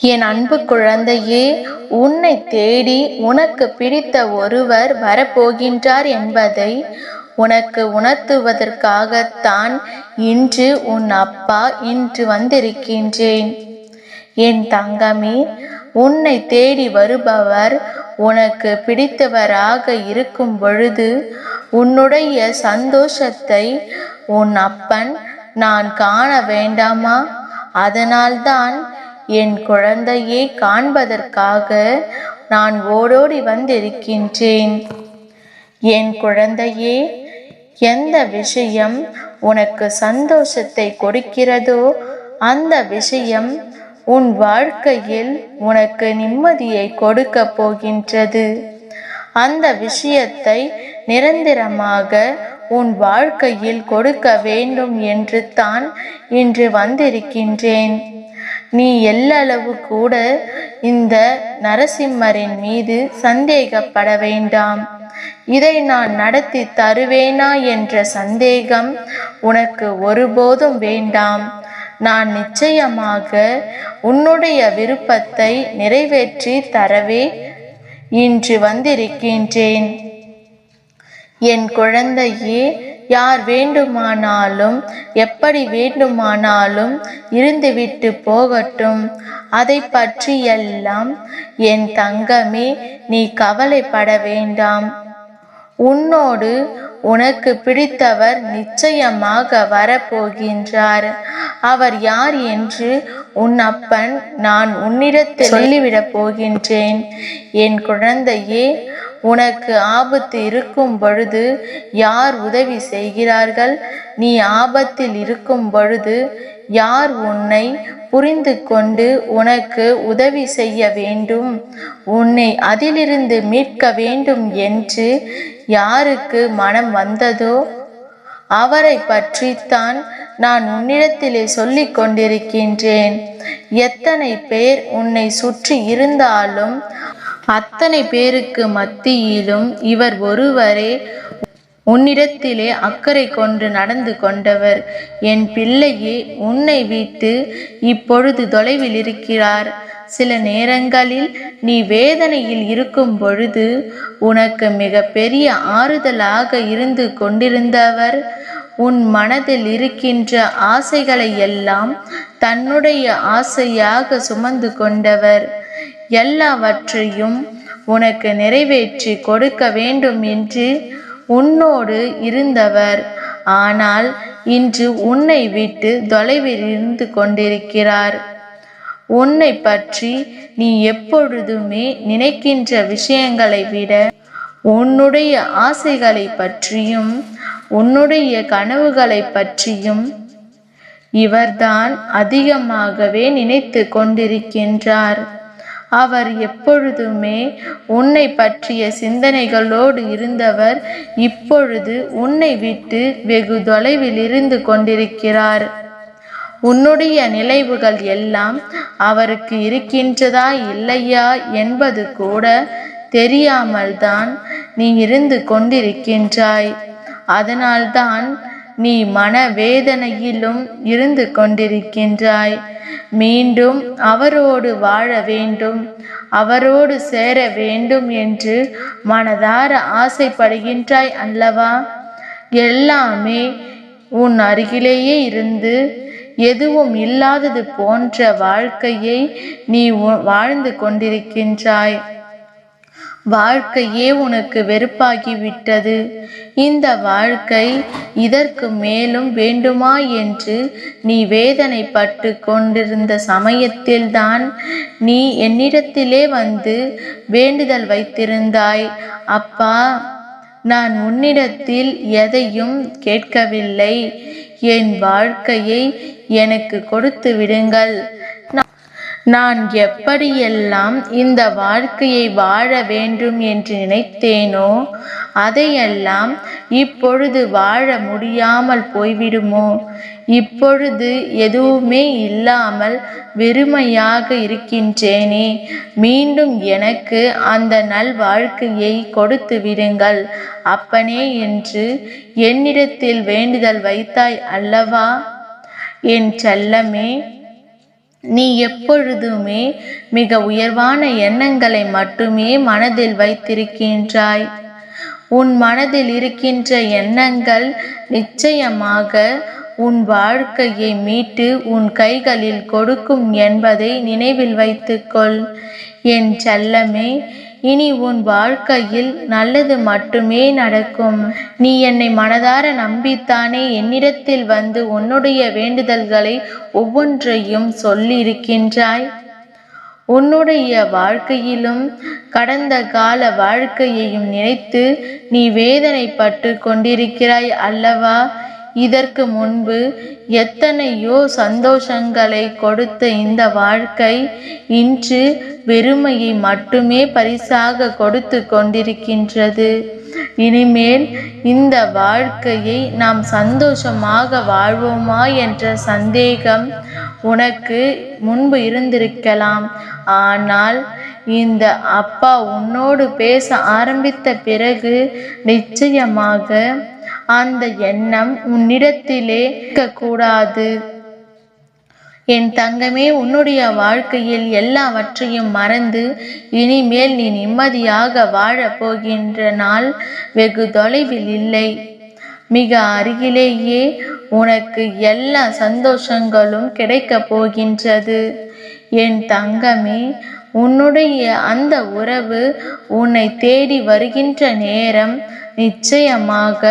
என் அன்பு குழந்தையே உன்னை தேடி உனக்கு பிடித்த ஒருவர் வரப்போகின்றார் என்பதை உனக்கு உணர்த்துவதற்காகத்தான் இன்று உன் அப்பா இன்று வந்திருக்கின்றேன். என் தங்கமே உன்னை தேடி வருபவர் உனக்கு பிடித்தவராக இருக்கும் பொழுது உன்னுடைய சந்தோஷத்தை உன் அப்பன் நான் காண வேண்டாமா? அதனால்தான் என் குழந்தையை காண்பதற்காக நான் ஓடோடி வந்திருக்கின்றேன். என் குழந்தையே எந்த விஷயம் உனக்கு சந்தோஷத்தை கொடுக்கிறதோ அந்த விஷயம் உன் வாழ்க்கையில் உனக்கு நிம்மதியை கொடுக்க போகின்றது. அந்த விஷயத்தை நிரந்தரமாக உன் வாழ்க்கையில் கொடுக்க வேண்டும் என்று தான் இன்று வந்திருக்கின்றேன். நீ எல்லளவு கூட இந்த நரசிம்மரின் மீது சந்தேகப்பட வேண்டாம். இதை நான் நடத்தி தருவேனா என்ற சந்தேகம் உனக்கு ஒருபோதும் வேண்டாம். நான் நிச்சயமாக உன்னுடைய விருப்பத்தை நிறைவேற்றி தரவே இன்று வந்திருக்கின்றேன். என் குழந்தையே யார் வேண்டுமானாலும் எப்படி வேண்டுமானாலும் இருந்துவிட்டு போகட்டும். அதை பற்றி எல்லாம் என் தங்கமே நீ கவலைப்பட வேண்டாம். உன்னோடு உனக்கு பிடித்தவர் நிச்சயமாக வரப்போகின்றார். அவர் யார் என்று உன் அப்பன் நான் உன்னிடத்தில் சொல்லிவிடப் போகின்றேன். என் குழந்தையே உனக்கு ஆபத்து இருக்கும் பொழுது யார் உதவி செய்கிறார்கள்? நீ ஆபத்தில் இருக்கும் பொழுது யார் உன்னை புரிந்து கொண்டு உனக்கு உதவி செய்ய வேண்டும்? உன்னை அதிலிருந்து மீட்க வேண்டும் என்று யாருக்கு மனம் வந்ததோ அவரை பற்றித்தான் நான் உன்னிடத்திலே சொல்லிக் கொண்டிருக்கின்றேன். எத்தனை பேர் உன்னை சுற்றி இருந்தாலும் அத்தனை பேருக்கு மத்தியிலும் இவர் ஒருவரே உன்னிடத்திலே அக்கறை கொண்டு நடந்து கொண்டவர். என் பிள்ளையே உன்னை விட்டு இப்பொழுது தொலைவில் இருக்கிறார். சில நேரங்களில் நீ வேதனையில் இருக்கும் பொழுது உனக்கு மிக பெரிய ஆறுதலாக இருந்து கொண்டிருந்தவர் உன் மனதில் இருக்கின்ற ஆசைகளை எல்லாம் தன்னுடைய ஆசையாக சுமந்து கொண்டவர். எல்லாவற்றையும் உனக்கு நிறைவேற்றி கொடுக்க வேண்டும் என்று உன்னோடு இருந்தவர். ஆனால் இன்று உன்னை விட்டு தொலைவில் இருந்து கொண்டிருக்கிறார். உன்னை பற்றி நீ எப்பொழுதுமே நினைக்கின்ற விஷயங்களை விட உன்னுடைய ஆசைகளை பற்றியும் உன்னுடைய கனவுகளை பற்றியும் இவர்தான் அதிகமாகவே நினைத்து கொண்டிருக்கின்றார். அவர் எப்பொழுதுமே உன்னை பற்றிய சிந்தனைகளோடு இருந்தவர் இப்பொழுது உன்னை விட்டு வெகு தொலைவில் இருந்து கொண்டிருக்கிறார். உன்னுடைய நினைவுகள் எல்லாம் அவருக்கு இருக்கின்றதா இல்லையா என்பது கூட தெரியாமல் தான் நீ இருந்து கொண்டிருக்கின்றாய். அதனால்தான் நீ மன வேதனையிலும் இருந்து கொண்டிருக்கின்றாய். மீண்டும் அவரோடு வாழ வேண்டும் அவரோடு சேர வேண்டும் என்று மனதார ஆசைப்படுகின்றாய் அல்லவா? எல்லாமே உன் அருகிலேயே இருந்து எதுவும் இல்லாதது போன்ற வாழ்க்கையை நீ வாழ்ந்து கொண்டிருக்கின்றாய். வாழ்க்கையே உனக்கு வெறுப்பாகிவிட்டது. இந்த வாழ்க்கை இதற்கு மேலும் வேண்டுமா என்று நீ வேதனைப்பட்டு கொண்டிருந்த சமயத்தில்தான் நீ என்னிடத்திலே வந்து வேண்டுதல் வைத்திருந்தாய். அப்பா நான் உன்னிடத்தில் எதையும் கேட்கவில்லை. என் வாழ்க்கையை எனக்கு கொடுத்து விடுங்கள். நான் எப்படியெல்லாம் இந்த வாழ்க்கையை வாழ வேண்டும் என்று நினைத்தேனோ அதையெல்லாம் இப்பொழுது வாழ முடியாமல் போய்விடுமோ? இப்பொழுது எதுவுமே இல்லாமல் வெறுமையாக இருக்கின்றேனே. மீண்டும் எனக்கு அந்த நல் வாழ்க்கையை கொடுத்து விடுங்கள். அப்பனே என்று என்னிடத்தில் வேண்டுதல் வைத்தாய் அல்லவா? என் செல்லமே நீ எப்பொழுதுமே மிக உயர்வான எண்ணங்களை மட்டுமே மனதில் வைத்திருக்கின்றாய். உன் மனதில் இருக்கின்ற எண்ணங்கள் நிச்சயமாக உன் வாழ்க்கையை மீட்டு உன் கைகளில் கொடுக்கும் என்பதை நினைவில் வைத்துக்கொள். என் செல்லமே இனி உன் வாழ்க்கையில் நல்லது மட்டுமே நடக்கும். நீ என்னை மனதார நம்பித்தானே என்னிடத்தில் வந்து உன்னுடைய வேண்டுதல்களை ஒவ்வொன்றையும் சொல்லியிருக்கின்றாய். உன்னுடைய வாழ்க்கையிலும் கடந்த கால வாழ்க்கையையும் நினைத்து நீ வேதனைப்பட்டு கொண்டிருக்கிறாய் அல்லவா? இதற்கு முன்பு எத்தனையோ சந்தோஷங்களை கொடுத்த இந்த வாழ்க்கை இன்று வெறுமையை மட்டுமே பரிசாக கொடுத்து கொண்டிருக்கின்றது. இனிமேல் இந்த வாழ்க்கையை நாம் சந்தோஷமாக வாழ்வோமா என்ற சந்தேகம் உனக்கு முன்பு இருந்திருக்கலாம். ஆனால் இந்த அப்பா உன்னோடு பேச ஆரம்பித்த பிறகு நிச்சயமாக அந்த எண்ணம் உன்னிடத்திலே கூடாது என் தங்கமே உன்னுடைய வாழ்க்கையில் எல்லாவற்றையும் மறந்து இனிமேல் நீ நிம்மதியாக வாழப் போகின்ற நாள் வெகு தொலைவில் இல்லை. மிக அருகிலேயே உனக்கு எல்லா சந்தோஷங்களும் கிடைக்கப் போகின்றது. என் தங்கமே உன்னுடைய அந்த உறவு உன்னை தேடி வருகின்ற நேரம் நிச்சயமாக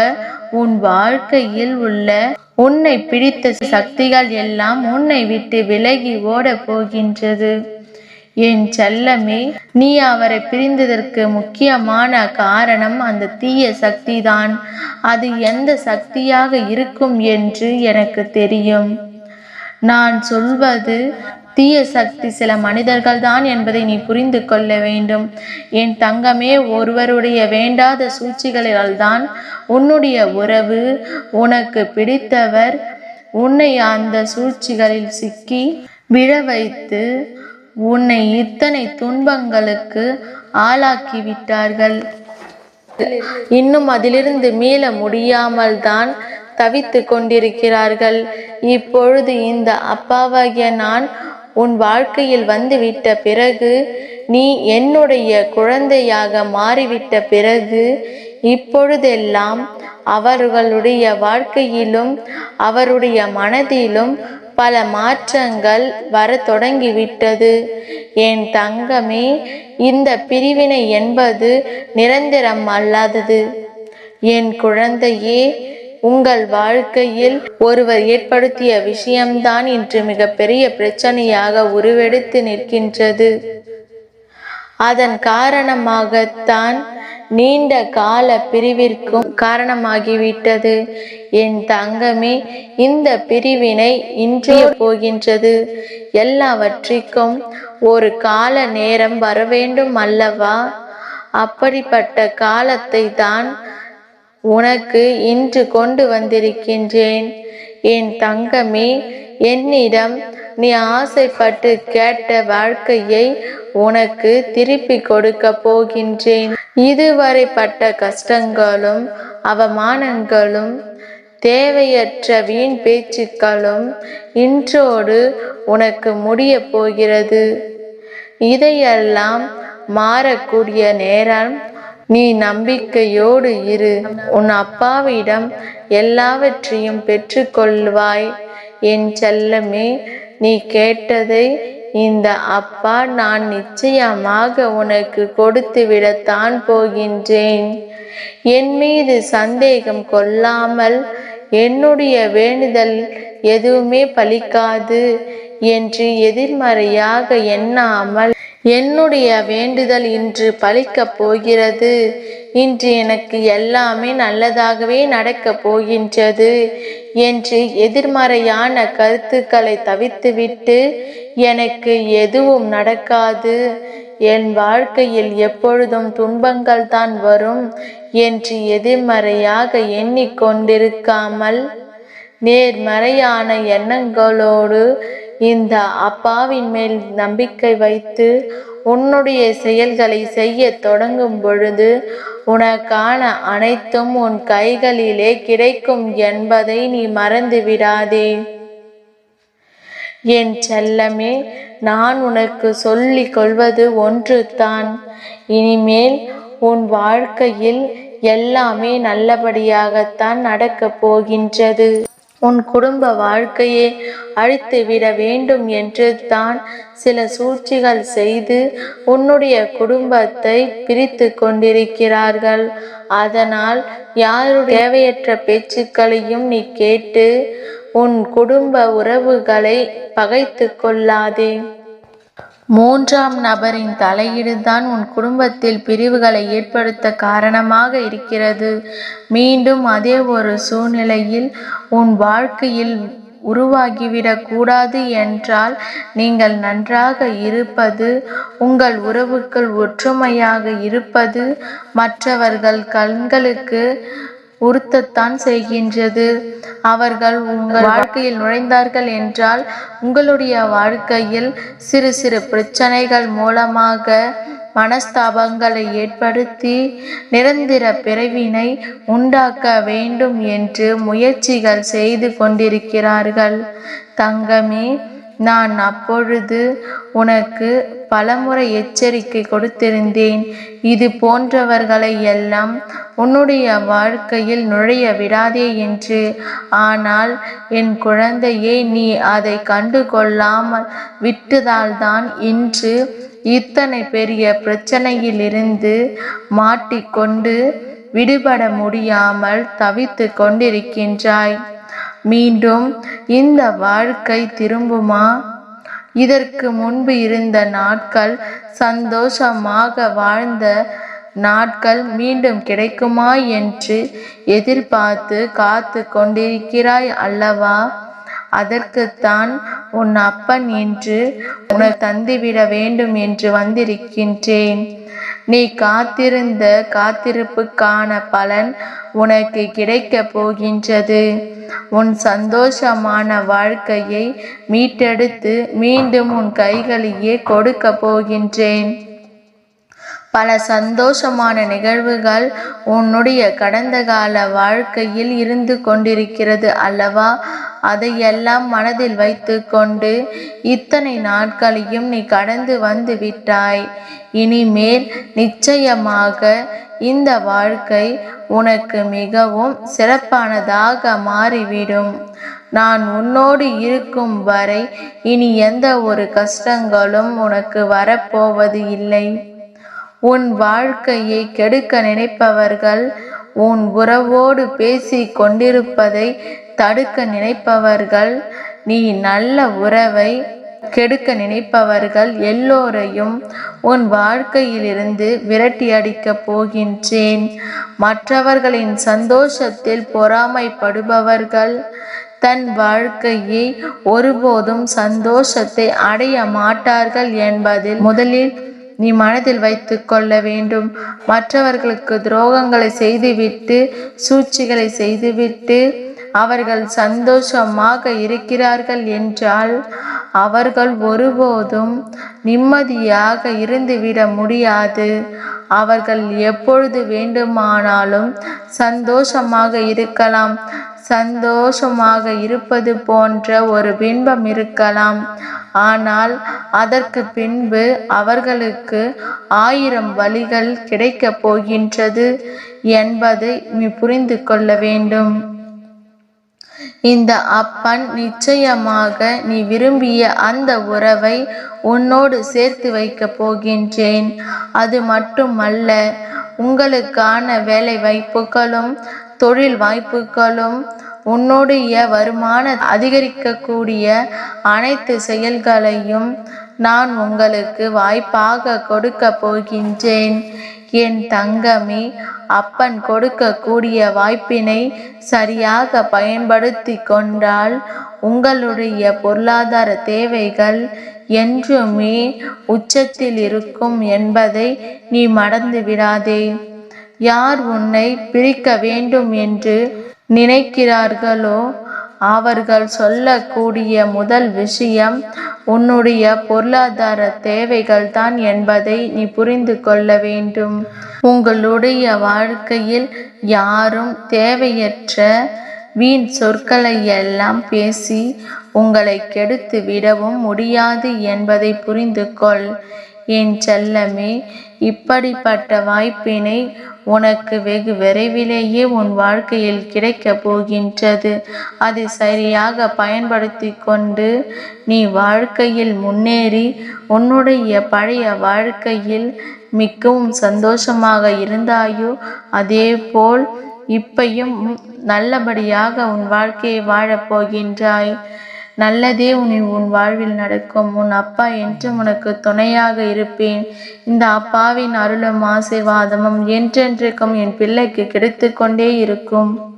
உன் வாழ்க்கையில் உள்ள உன்னை பிடித்த சக்திகள் எல்லாம் உன்னை விட்டு விலகி ஓட போகின்றது. என் செல்லமே நீ அவரை பிரிந்ததற்கு முக்கியமான காரணம் அந்த தீய சக்திதான். அது எந்த சக்தியாக இருக்கும் என்று எனக்கு தெரியும். நான் சொல்வது தீய சக்தி சில மனிதர்கள் தான் என்பதை நீ புரிந்து கொள்ள வேண்டும். என் தங்கமே ஒருவருடைய வேண்டாத சூழ்ச்சிகளால் தான் உன்னுடைய உறவு உனக்கு பிடித்தவர் உன்னை அந்த சூழ்ச்சிகளில் சிக்கி விழ வைத்து உன்னை இத்தனை துன்பங்களுக்கு ஆளாக்கி விட்டார்கள் இன்னும் அதிலிருந்து மீள முடியாமல் தான் தவித்து கொண்டிருக்கிறார்கள். இப்பொழுது இந்த அப்பாவாகிய நான் உன் வாழ்க்கையில் வந்துவிட்ட பிறகு நீ என்னுடைய குழந்தையாக மாறிவிட்ட பிறகு இப்பொழுதெல்லாம் அவர்களுடைய வாழ்க்கையிலும் அவருடைய மனதிலும் பல மாற்றங்கள் வர தொடங்கிவிட்டது. என் தங்கமே இந்த பிரிவினை என்பது நிரந்தரம் அல்லாதது. என் குழந்தையே உங்கள் வாழ்க்கையில் ஒருவர் ஏற்படுத்திய விஷயம்தான் இன்று மிகப்பெரிய பிரச்சனையாக உருவெடுத்து நிற்கின்றது. அதன் காரணமாகத்தான் நீண்ட கால பிரிவிற்கும் காரணமாகிவிட்டது. என் தங்கமே இந்த பிரிவினை இன்றைய போகின்றது. எல்லாவற்றிற்கும் ஒரு கால நேரம் வரவேண்டும் அல்லவா? அப்படிப்பட்ட காலத்தை தான் உனக்கு இன்று கொண்டு வந்திருக்கின்றேன். என் தங்கமே என்னிடம் நீ ஆசைப்பட்டு கேட்ட வாழ்க்கையை உனக்கு திருப்பி கொடுக்க போகின்றேன். இதுவரை பட்ட கஷ்டங்களும் அவமானங்களும் தேவையற்ற வீண் பேச்சுக்களும் இன்றோடு உனக்கு முடிய போகிறது. இதையெல்லாம் மாறக்கூடிய நேரம் நீ நம்பிக்கையோடு இரு. உன் அப்பாவிடம் எல்லாவற்றையும் பெற்றுக்கொள்வாய். என் செல்லமே நீ கேட்டதை இந்த அப்பா நான் நிச்சயமாக உனக்கு கொடுத்துவிடத்தான் போகின்றேன். என் மீது சந்தேகம் கொள்ளாமல் என்னுடைய வேண்டுதல் எதுவுமே பலிக்காது என்று எதிர்மறையாக எண்ணாமல் என்னுடைய வேண்டுதல் இன்று பலிக்கப் போகிறது. இன்று எனக்கு எல்லாமே நல்லதாகவே நடக்கப் போகின்றது என்று எதிர்மறையான கருத்துக்களை தவித்துவிட்டு எனக்கு எதுவும் நடக்காது. என் வாழ்க்கையில் எப்பொழுதும் துன்பங்கள் தான் வரும் என்று எதிர்மறையாக எண்ணிக்கொண்டிருக்காமல் நேர்மறையான எண்ணங்களோடு இந்த அப்பாவின் மேல் நம்பிக்கை வைத்து உன்னுடைய செயல்களை செய்ய தொடங்கும் பொழுது உனக்கான அனைத்தும் உன் கைகளிலே கிடைக்கும் என்பதை நீ மறந்து விடாதே. என் செல்லமே நான் உனக்கு சொல்லிக் கொள்வது ஒன்று தான் இனிமேல் உன் வாழ்க்கையில் எல்லாமே நல்லபடியாகத்தான் நடக்கப் போகின்றது. உன் குடும்ப வாழ்க்கையை அழித்துவிட வேண்டும் என்று தான் சில சூழ்ச்சிகள் செய்து உன்னுடைய குடும்பத்தை பிரித்து கொண்டிருக்கிறார்கள். அதனால் யாருடைய தேவையற்ற பேச்சுக்களையும் நீ கேட்டு உன் குடும்ப உறவுகளை பகைத்து கொள்ளாதே. மூன்றாம் நபரின் தலையீடுதான் உன் குடும்பத்தில் பிரிவுகளை ஏற்படுத்த காரணமாக இருக்கிறது. மீண்டும் அதே ஒரு சூழ்நிலையில் உன் வாழ்க்கையில் உருவாகிவிடக்கூடாது என்றால் நீங்கள் நன்றாக இருப்பது உங்கள் உறவுகள் ஒற்றுமையாக இருப்பது மற்றவர்கள் கண்களுக்கு உறுத்தத்தான் செய்கின்றது. அவர்கள் உங்கள் வாழ்க்கையில் நுழைந்தார்கள் என்றால் உங்களுடைய வாழ்க்கையில் சிறு சிறு பிரச்சனைகள் மூலமாக மனஸ்தாபங்களை ஏற்படுத்தி நிரந்தர பிறவினை உண்டாக்க வேண்டும் என்று முயற்சிகள் செய்து கொண்டிருக்கிறார்கள். தங்கமே நான் அப்பொழுது உனக்கு பலமுறை எச்சரிக்கை கொடுத்திருந்தேன். இது போன்றவர்களை எல்லாம் உன்னுடைய வாழ்க்கையில் நுழைய விடாதே என்று. ஆனால் என் குழந்தையே நீ அதை கண்டு கொள்ளாமல் விட்டதால்தான் இன்று இத்தனை பெரிய பிரச்சனையிலிருந்து மாட்டிக்கொண்டு விடுபட முடியாமல் தவித்து கொண்டிருக்கின்றாய். மீண்டும் இந்த வாழ்க்கை திரும்புமா? இதற்கு முன்பு இருந்த நாட்கள் சந்தோஷமாக வாழ்ந்த நாட்கள் மீண்டும் கிடைக்குமா என்று எதிர்பார்த்து காத்து கொண்டிருக்கிறாய் அல்லவா? அதற்குத்தான் உன் அப்பன் என்று உன்னை தந்துவிட வேண்டும் என்று வந்திருக்கின்றேன். நீ காத்திருந்த காத்திருப்புக்கான பலன் உனக்கு கிடைக்கப் போகின்றது. உன் சந்தோஷமான வாழ்க்கையை மீட்டெடுத்து மீண்டும் உன் கைகளிலேயே கொடுக்க போகின்றேன். பல சந்தோஷமான நிகழ்வுகள் உன்னுடைய கடந்த கால வாழ்க்கையில் இருந்து கொண்டிருக்கிறது அல்லவா? அதையெல்லாம் மனதில் வைத்து கொண்டு இத்தனை நாட்களையும் நீ கடந்து வந்து விட்டாய். இனிமேல் நிச்சயமாக இந்த வாழ்க்கை உனக்கு மிகவும் சிறப்பானதாக மாறிவிடும். நான் உன்னோடு இருக்கும் வரை இனி எந்த ஒரு கஷ்டங்களும் உனக்கு வரப்போவது இல்லை. உன் வாழ்க்கையை கெடுக்க நினைப்பவர்கள் உன் உறவோடு பேசி கொண்டிருப்பதை தடுக்க நினைப்பவர்கள் நீ நல்ல உறவை கெடுக்க நினைப்பவர்கள் எல்லோரையும் உன் வாழ்க்கையிலிருந்து விரட்டி அடிக்கப் போகின்றேன். மற்றவர்களின் சந்தோஷத்தில் பொறாமைப்படுபவர்கள் தன் வாழ்க்கையை ஒருபோதும் சந்தோஷத்தை அடைய மாட்டார்கள் என்பதில் முதலில் நீ மனதில் வைத்து கொள்ள வேண்டும். மற்றவர்களுக்கு துரோகங்களை செய்துவிட்டு சூழ்ச்சிகளை செய்துவிட்டு அவர்கள் சந்தோஷமாக இருக்கிறார்கள் என்றால் அவர்கள் ஒருபோதும் நிம்மதியாக இருந்துவிட முடியாது. அவர்கள் எப்பொழுது வேண்டுமானாலும் சந்தோஷமாக இருக்கலாம். சந்தோஷமாக இருப்பது போன்ற ஒரு பின்பம் இருக்கலாம். ஆனால் அதற்கு பின்பு அவர்களுக்கு ஆயிரம் வழிகள் கிடைக்கப் போகின்றது என்பதை நீ புரிந்து கொள்ள வேண்டும். இந்த அப்பன் நிச்சயமாக நீ விரும்பிய அந்த உறவை உன்னோடு சேர்த்து வைக்கப் போகின்றேன். அது மட்டுமல்ல உங்களுக்கான வேலை வாய்ப்புகளும் தொழில் வாய்ப்புகளும் உன்னுடைய வருமான அதிகரிக்கக்கூடிய அனைத்து செயல்களையும் நான் உங்களுக்கு வாய்ப்பாக கொடுக்க போகின்றேன். என் தங்கமே அப்பன் கொடுக்கக்கூடிய வாய்ப்பினை சரியாக பயன்படுத்தி கொண்டால் உங்களுடைய பொருளாதார தேவைகள் என்றுமே உச்சத்தில் இருக்கும் என்பதை நீ மறந்து விடாதே. யார் உன்னை பிரிக்க வேண்டும் என்று நினைக்கிறார்களோ அவர்கள் சொல்லக்கூடிய முதல் விஷயம் உன்னுடைய பொருளாதார தேவைகள் தான் என்பதை நீ புரிந்து கொள்ள வேண்டும். உங்களுடைய வாழ்க்கையில் யாரும் தேவையற்ற வீண் சொற்களை எல்லாம் பேசி உங்களை கெடுத்து விடவும் முடியாது என்பதை புரிந்து கொள். என் செல்லமே இப்படிப்பட்ட வாய்ப்பினை உனக்கு வெகு விரைவிலேயே உன் வாழ்க்கையில் கிடைக்கப் போகின்றது. அதை சரியாக பயன்படுத்தி கொண்டு நீ வாழ்க்கையில் முன்னேறி உன்னுடைய பழைய வாழ்க்கையில் மிகவும் சந்தோஷமாக இருந்தாயோ அதேபோல் இப்பையும் நல்லபடியாக உன் வாழ்க்கையை வாழப் போகின்றாய். நல்லதே உனி உன் வாழ்வில் நடக்கும். உன் அப்பா என்றும் உனக்கு துணையாக இருப்பேன். இந்த அப்பாவின் அருளும் ஆசீர்வாதமும் என்றென்றைக்கும் என் பிள்ளைக்கு கிடைத்து கொண்டே இருக்கும்.